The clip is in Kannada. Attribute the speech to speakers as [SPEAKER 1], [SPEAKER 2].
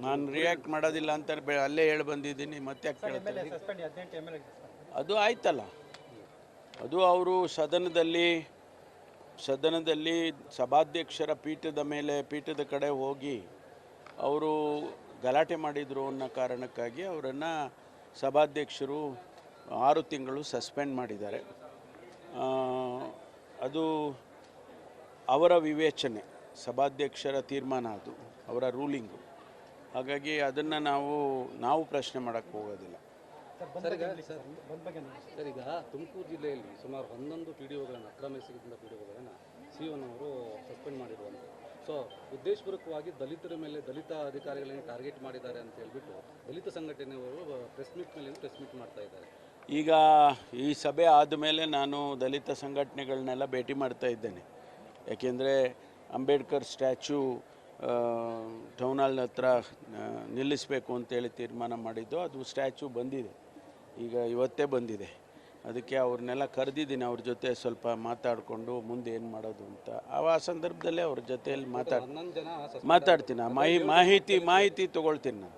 [SPEAKER 1] ನಾನು ರಿಯಾಕ್ಟ್ ಮಾಡೋದಿಲ್ಲ ಅಂತ ಬೆ- ಅಲ್ಲೇ ಹೇಳಿ ಬಂದಿದ್ದೀನಿ ಮತ್ತೆ ಕೇಳ್ತಾರೆ ಅದು ಆಯ್ತಲ್ಲ. ಅದು ಅವರು ಸದನದಲ್ಲಿ ಸದನದಲ್ಲಿ ಸಭಾಧ್ಯಕ್ಷರ ಪೀಠದ ಮೇಲೆ ಪೀಠದ ಕಡೆ ಹೋಗಿ ಅವರು ಗಲಾಟೆ ಮಾಡಿದರು ಅನ್ನೋ ಕಾರಣಕ್ಕಾಗಿ ಅವರನ್ನು ಸಭಾಧ್ಯಕ್ಷರು ಆರು ತಿಂಗಳು ಸಸ್ಪೆಂಡ್ ಮಾಡಿದ್ದಾರೆ. ಆ, ಅದು ಅವರ ವಿವೇಚನೆ ಸಭಾಧ್ಯಕ್ಷರ ತೀರ್ಮಾನ ಅದು ಅವರ ರೂಲಿಂಗು. ಹಾಗಾಗಿ ಅದನ್ನು ನಾವು ನಾವು ಪ್ರಶ್ನೆ ಮಾಡೋಕ್ಕೆ ಹೋಗೋದಿಲ್ಲ.
[SPEAKER 2] ಸರ್ ಈಗ ಸರ್ ಸರ್ ಈಗ ತುಮಕೂರು ಜಿಲ್ಲೆಯಲ್ಲಿ ಸುಮಾರು ಹನ್ನೊಂದು ಪಿ ಡಿ ಒಗಳನ್ನು ಅಕ್ರಮ ಎಸಗಿದ ಪಿ ಡಿ ಒಗಳನ್ನು ಸಿ ಅವರು ಸಸ್ಪೆಂಡ್ ಮಾಡಿರುವಂತೆ. ಸೊ ಉದ್ದೇಶಪೂರ್ವಕವಾಗಿ ದಲಿತರ ಮೇಲೆ ದಲಿತ ಅಧಿಕಾರಿಗಳನ್ನು ಟಾರ್ಗೆಟ್ ಮಾಡಿದ್ದಾರೆ ಅಂತ ಹೇಳ್ಬಿಟ್ಟು ದಲಿತ ಸಂಘಟನೆಯವರು ಪ್ರೆಸ್ ಮೀಟ್ ಮೇಲೆ ಪ್ರೆಸ್ ಮೀಟ್ ಮಾಡ್ತಾ ಇದ್ದಾರೆ.
[SPEAKER 1] ಈಗ ಈ ಸಭೆ ಆದಮೇಲೆ ನಾನು ದಲಿತ ಸಂಘಟನೆಗಳನ್ನೆಲ್ಲ ಭೇಟಿ ಮಾಡ್ತಾ ಇದ್ದೇನೆ. ಯಾಕೆಂದರೆ ಅಂಬೇಡ್ಕರ್ ಸ್ಟ್ಯಾಚ್ಯೂ ಟೌನ್ ಹಾಲ್ನ ಹತ್ರ ನಿಲ್ಲಿಸಬೇಕು ಅಂತೇಳಿ ತೀರ್ಮಾನ ಮಾಡಿದ್ದು. ಅದು ಸ್ಟ್ಯಾಚು ಬಂದಿದೆ. ಈಗ ಇವತ್ತೇ ಬಂದಿದೆ. ಅದಕ್ಕೆ ಅವ್ರನ್ನೆಲ್ಲ ಕರೆದಿದ್ದೀನಿ. ಅವ್ರ ಜೊತೆ ಸ್ವಲ್ಪ ಮಾತಾಡಿಕೊಂಡು ಮುಂದೆ ಏನು ಮಾಡೋದು ಅಂತ. ಆ ಸಂದರ್ಭದಲ್ಲೇ ಅವ್ರ ಜೊತೆಯಲ್ಲಿ ಮಾತಾಡ್ ಮಾತಾಡ್ತೀನಿ. ಆ ಮಾಹಿ ಮಾಹಿತಿ ಮಾಹಿತಿ ತೊಗೊಳ್ತೀನಿ ನಾನು.